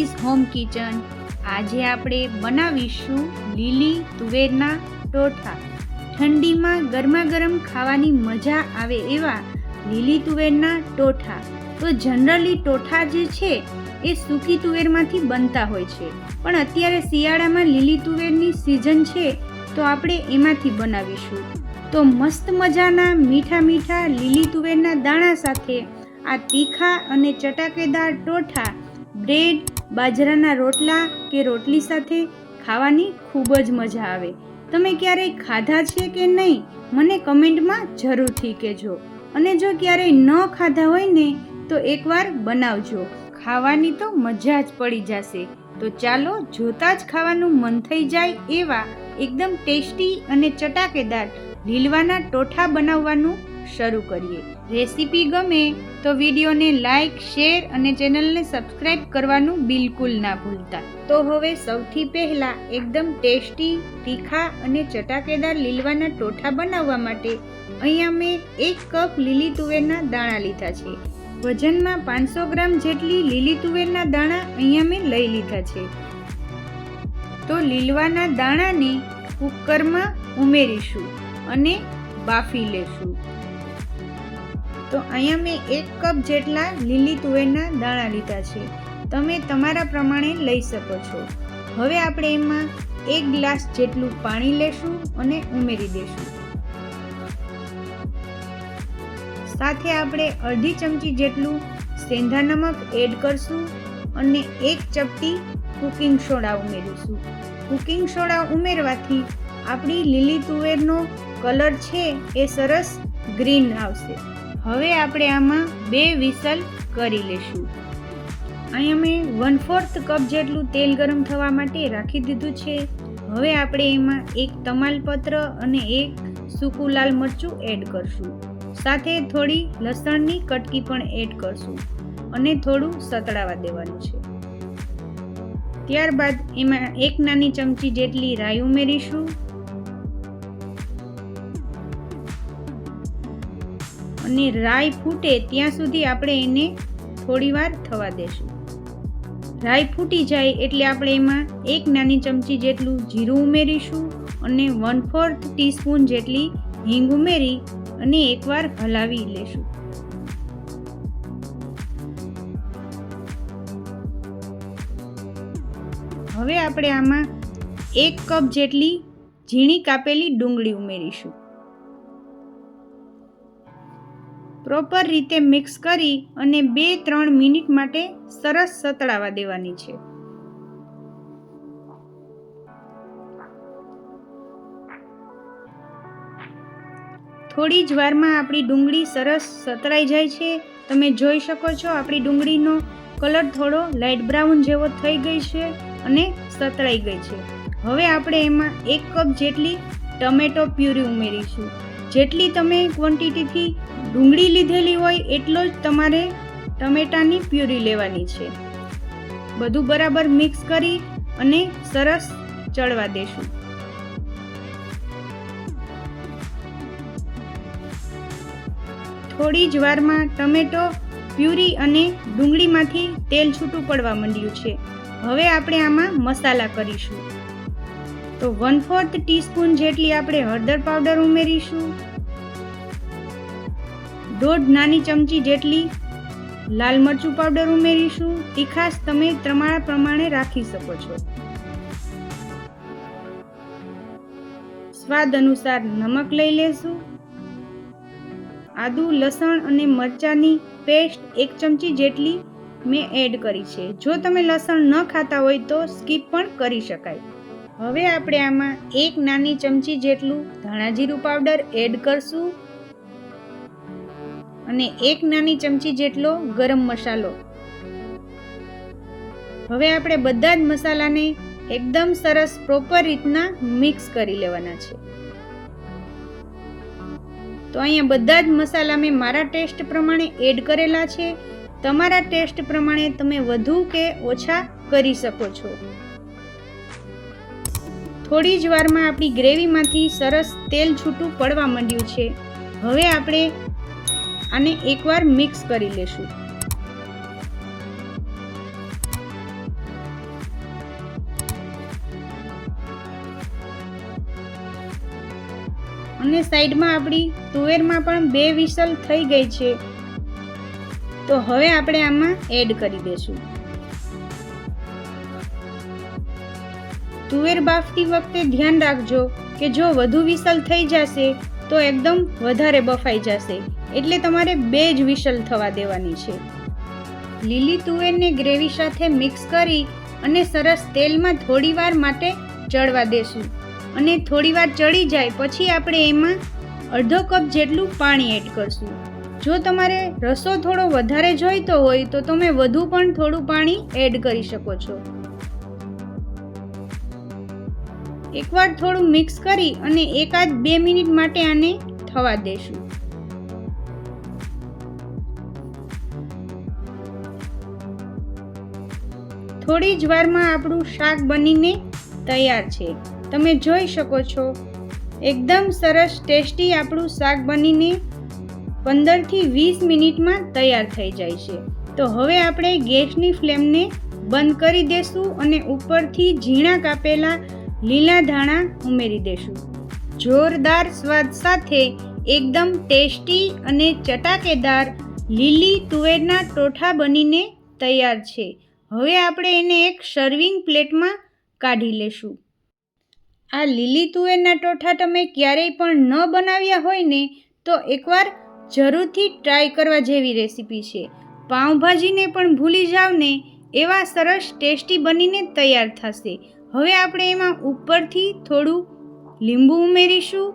To home kitchen આજે આપણે બનાવીશું લીલી તુવેરના ટોઠા. ઠંડીમાં ગરમા ગરમ ખાવાની મજા આવે એવા લીલી તુવેરના ટોઠા. તો જનરલી ટોઠા જે છે, એ સૂકી તુવેરમાંથી બનતા હોય છે. પણ અત્યારે શિયાળામાં લીલી તુવેરની સિઝન છે, તો આપણે એમાંથી બનાવીશું. તો મસ્ત મજાના મીઠા મીઠા લીલી તુવેરના દાણા સાથે આ તીખા અને ચટાકેદાર ટોઠા, બ્રેડ બાજરાના રોટલા કે રોટલી સાથે ખાવાની ખૂબ જ મજા આવે. તમે ક્યારેય ખાધા છે કે નહીં, મને કમેન્ટમાં જરૂરથી કહેજો. અને જો ક્યારેય ન ખાધા હોય ને, તો એકવાર બનાવજો. ખાવાની તો મજા જ પડી જશે. તો ચાલો, જોતાં જ ખાવાનું મન થઈ જાય એવા એકદમ ટેસ્ટી અને ચટાકેદાર લીલવાના ટોઠા બનાવવાનું શરૂ કરીએ. રેસીપી ગમે તો વિડીયોને લાઈક, શેર અને ચેનલને સબસ્ક્રાઈબ કરવાનું બિલકુલ ના ભૂલતા. તો હવે સૌથી પહેલાં એકદમ ટેસ્ટી, તીખા અને ચટાકેદાર લીલવાના ટોઠા બનાવવા માટે અહીંયા મેં એક કપ લીલી તુવેરના દાણા લીધા છે. વજનમાં પાંચસો ગ્રામ જેટલી લીલી તુવેરના દાણા અહીંયા મેં લઈ લીધા છે. તો લીલવાના દાણાને કુકરમાં ઉમેરીશું અને બાફી લેશું. તો અહીંયા મેં એક કપ જેટલા લીલી તુવેરના દાણા લીધા છે. તમે તમારા પ્રમાણે લઈ શકો છો. હવે આપણે એમાં એક ગ્લાસ જેટલું પાણી લેશું અને ઉમેરી દેશું. સાથે આપણે અડધી ચમચી જેટલું સેંધા નમક એડ કરશું અને એક ચપટી કુકિંગ સોડા ઉમેરીશું. કુકિંગ સોડા ઉમેરવાથી આપણી લીલી તુવેરનો કલર છે એ સરસ ગ્રીન આવશે. હવે આપણે આમાં બે વિસલ કરી લેશું. અહીંયા મેં વન ફોર્થ કપ જેટલું તેલ ગરમ થવા માટે રાખી દીધું છે. હવે આપણે એમાં એક તમાલપત્ર અને એક સૂકું લાલ મરચું એડ કરશું. સાથે થોડી લસણની કટકી પણ એડ કરશું અને થોડું સતળાવા દેવાનું છે. ત્યારબાદ એમાં એક નાની ચમચી જેટલી રાઈ ઉમેરીશું. અને રાઈ ફૂટે ત્યાં સુધી આપણે એને થોડીવાર થવા દેશું. રાઈ ફૂટી જાય એટલે આપણે એમાં એક નાની ચમચી જેટલું જીરું ઉમેરીશું અને વન ફોર્થ ટીસ્પૂન જેટલી હિંગ ઉમેરી અને એકવાર હલાવી લેશું. હવે આપણે આમાં એક કપ જેટલી ઝીણી કાપેલી ડુંગળી ઉમેરીશું. પ્રોપર રીતે મિક્સ કરી અને બે ત્રણ મિનિટ માટે સરસ સતળાવા દેવાની છે. થોડી જ વારમાં આપણી ડુંગળી સરસ સતળાઈ જાય છે. તમે જોઈ શકો છો આપણી ડુંગળીનો કલર થોડો લાઇટ બ્રાઉન જેવો થઈ ગઈ છે અને સતળાઈ ગઈ છે. હવે આપણે એમાં એક કપ જેટલી ટમેટો પ્યુરી ઉમેરીશું. જેટલી તમે ક્વોન્ટિટીથી ડુંગળી લીધેલી હોય એટલો જ તમારે ટમેટાની પ્યુરી લેવાની છે. બધું બરાબર મિક્સ કરી અને સરસ ચડવા દેશું. થોડી જ વારમાં ટમેટો, પ્યુરી અને ડુંગળીમાંથી તેલ છૂટું પડવા માંડ્યું છે. હવે આપણે આમાં મસાલા કરીશું. તો વન ફોર્થ ટીસ્પૂન જેટલી આપણે હળદર પાવડર ઉમેરીશું. દોઢ નાની ચમચી જેટલી લાલ મરચું પાવડર ઉમેરીશું. તીખાશ તમે તમારા પ્રમાણે રાખી શકો છો. સ્વાદ અનુસાર નમક લઈ લેશું. આદુ, લસણ અને મરચાંની પેસ્ટ એક ચમચી જેટલી મેં એડ કરી છે. જો તમે લસણ ન ખાતા હોય તો સ્કીપ પણ કરી શકાય. હવે આપણે આમાં એક નાની ચમચી જેટલું ધાણા જીરું પાવડર એડ કરશું. અને એક નાની ચમચી જેટલો ગરમ મસાલો. હવે આપણે બધા જ મસાલાને એકદમ સરસ પ્રોપર રીતના મિક્સ કરી લેવાના છે. તો અહીંયા બધા જ મસાલા મેં મારા ટેસ્ટ પ્રમાણે એડ કરેલા છે. તમારા ટેસ્ટ પ્રમાણે તમે વધુ કે ઓછા કરી શકો છો. થોડી જ વારમાં આપણી ગ્રેવીમાંથી સરસ તેલ છૂટું પડવા માંડ્યું છે. હવે આપણે અને એકવાર મિક્સ કરી લેશું. અને સાઈડમાં આપણી તુવેરમાં પણ બે વિસલ થઈ ગઈ છે. તો હવે આપણે આમાં એડ કરી દઈશું તુવેર બાફતી વખતે ધ્યાન રાખજો કે જો વધુ વિસલ થઈ જશે તો એકદમ વધારે બફાઈ જશે. એટલે તમારે બે જ વિશલ થવા દેવાની છે. લીલી તુવેરને ગ્રેવી સાથે મિક્સ કરી અને સરસ તેલમાં થોડીવાર માટે ચડવા દેશું. અને થોડીવાર ચડી જાય પછી આપણે એમાં અડધો કપ જેટલું પાણી એડ કરશું. જો તમારે રસો થોડો વધારે જોઈતો હોય તો તમે વધુ પણ થોડું પાણી એડ કરી શકો છો. એકવાર થોડું મિક્સ કરી અને એકાદ બે મિનિટ માટે આને થવા દેશું. થોડી જ વારમાં આપણું શાક બનીને તૈયાર છે. તમે જોઈ શકો છો, એકદમ સરસ ટેસ્ટી આપણું શાક બનીને પંદરથી વીસ મિનિટમાં તૈયાર થઈ જાય છે. તો હવે આપણે ગેસની ફ્લેમને બંધ કરી દેશું અને ઉપરથી ઝીણા કાપેલા લીલા ધાણા ઉમેરી દેશું. જોરદાર સ્વાદ સાથે એકદમ ટેસ્ટી અને ચટાકેદાર લીલી તુવેરના ટોઠા બનીને તૈયાર છે. હવે આપણે એને એક સર્વિંગ પ્લેટમાં કાઢી લેશું. આ લીલી તુવેરના ટોઠા તમે ક્યારેય પણ ન બનાવ્યા હોય ને, તો એકવાર જરૂરથી ટ્રાય કરવા જેવી રેસીપી છે. પાઉંભાજીને પણ ભૂલી જાવ ને, એવા સરસ ટેસ્ટી બનીને તૈયાર થશે. હવે આપણે એમાં ઉપરથી થોડું લીંબુ ઉમેરીશું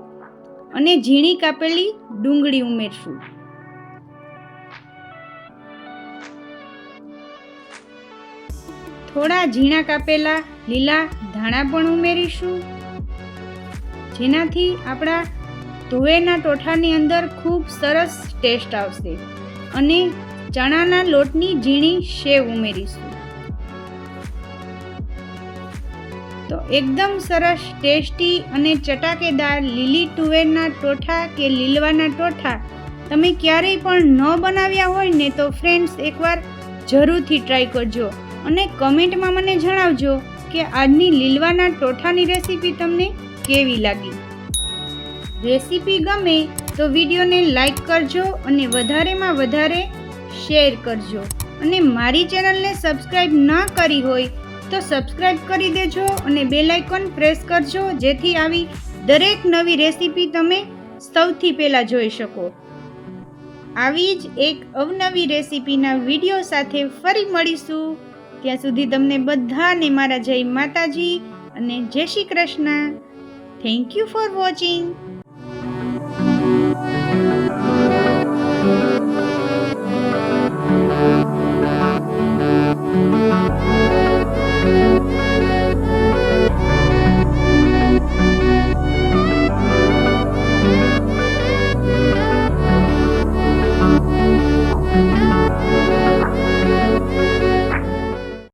અને ઝીણી કાપેલી ડુંગળી ઉમેરશું. થોડા ઝીણા કાપેલા લીલા ધાણા પણ ઉમેરીશું. જેનાથી આપણા તુવેરના ટોઠાની અંદર ખૂબ સરસ ટેસ્ટ આવશે અને ચણાના લોટની ઝીણી સેવ ઉમેરીશું. તો એકદમ સરસ ટેસ્ટી અને ચટાકેદાર લીલી તુવેરના ટોઠા કે લીલવાના ટોઠા તમે ક્યારેય પણ ન બનાવ્યા હોય ને તો ફ્રેન્ડ્સ એકવાર જરૂરથી ટ્રાય કરજો. અને કમેન્ટમાં મને જણાવજો કે આજની લીલવાના ટોઠાની રેસીપી તમને કેવી લાગી. રેસીપી ગમે તો વિડીયોને લાઈક કરજો અને વધારેમાં વધારે શેર કરજો. અને મારી ચેનલને સબસ્ક્રાઈબ ન કરી હોય તો સબસ્ક્રાઈબ કરી દેજો અને બેલ આઇકોન પ્રેસ કરજો જેથી આવી દરેક નવી રેસીપી તમે સૌથી પહેલાં જોઈ શકો. આવી જ એક અવનવી રેસીપીના વીડિયો સાથે ફરી મળીશું. ત્યાં સુધી તમને બધાને મારા જય માતાજી અને જય Shri Krishna. Thank you for watching